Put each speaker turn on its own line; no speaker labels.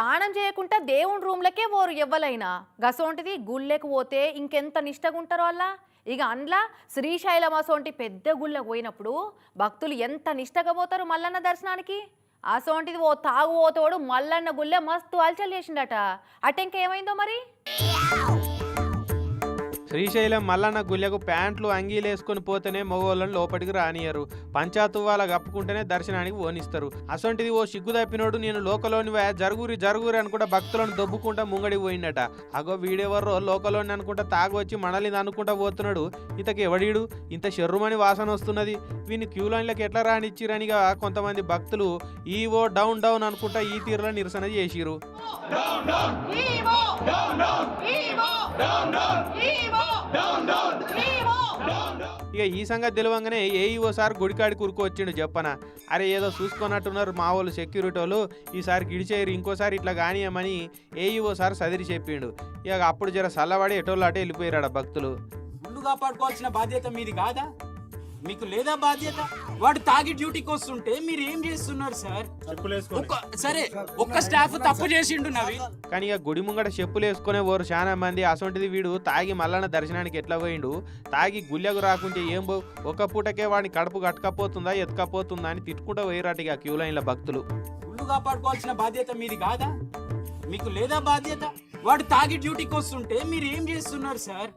స్నానం చేయకుండా దేవుని రూమ్లకే పోరు ఎవ్వలైనా గసోంటిది గుళ్ళకి పోతే ఇంకెంత నిష్టగా ఉంటారో అలా ఇక అందులో శ్రీశైలం అసోంటి పెద్ద గుళ్ళకు పోయినప్పుడు భక్తులు ఎంత నిష్టగా పోతారు మల్లన్న దర్శనానికి? అసోంటిది ఓ తాగుపోతోడు మల్లన్న గుళ్ళె మస్తు అలచలు చేసిండట అటెంకేమైందో మరి?
శ్రీశైలం మల్లన్న గుళ్ళకు ప్యాంట్లు అంగీలు వేసుకొని పోతేనే మగవాళ్ళని లోపలికి రానియరు పంచాయత్ వాళ్ళ కప్పుకుంటేనే దర్శనానికి ఓనిస్తారు అసొంటిది ఓ సిగ్గు తప్పినోడు నేను లోకలోని జరుగురి జరుగురి అనుకుంటా భక్తులను దొబ్బుకుంటా ముంగడికి పోయిండట అగో వీడెవర్రో లోకలోని అనుకుంటా తాగొచ్చి మనల్ని అనుకుంటా పోతున్నాడు ఇతకి ఎవడీడు ఇంత శర్రుమని వాసన వస్తున్నది వీని క్యూ లైన్లకు ఎట్లా రానిచ్చిరనిగా కొంతమంది భక్తులు ఈవో డౌన్ డౌన్ అనుకుంటా ఈ తీరులో నిరసన చేసిరు ఇక ఈ సంగతి తెలియంగానే ఏఈఓసారి గుడికాడి కూరుకు వచ్చిండు చెప్పన అరే ఏదో చూసుకున్నట్టున్నారు మా వాళ్ళు సెక్యూరిటీ వాళ్ళు ఈసారి గిడిచేయరు ఇంకోసారి ఇట్లా కానియమని ఏఈఓసారి సదిరి చెప్పిండు. ఇక అప్పుడు జర సల్లబడి ఎటోళ్ళు అటే వెళ్ళిపోయారు భక్తులు.
ముందు కాపాడుకోవాల్సిన బాధ్యత మీది కాదా? మీకు లేదా బాధ్యత? వాడు తాగి డ్యూటీకి వస్తుంటే మీరు ఏం చేస్తున్నారు సార్? ఒక్క- సరే ఒక్క స్టాఫ్ తప్పు చేసిండు నవి
కానీ ఇక గుడి ముంగట చెప్పులు వేసుకునే ఓరు చాలా మంది. అసొంటిది వీడు తాగి మల్లన్న దర్శనానికి ఎట్లా పోయిండు? తాగి గుళ్ళకు రాకుంటే ఏం ఒక పూటకే వాడిని కడుపు కట్టకపోతుందా ఎత్తుకపోతుందా అని తిట్టుకుంటూ పోయిరాట ఇక క్యూ లైన్ల భక్తులు.
గుళ్ళు కాపాడుకోవాల్సిన బాధ్యత మీది కాదా? మీకు లేదా బాధ్యత? వాడు తాగి డ్యూటీకి వస్తుంటే మీరు ఏం చేస్తున్నారు సార్?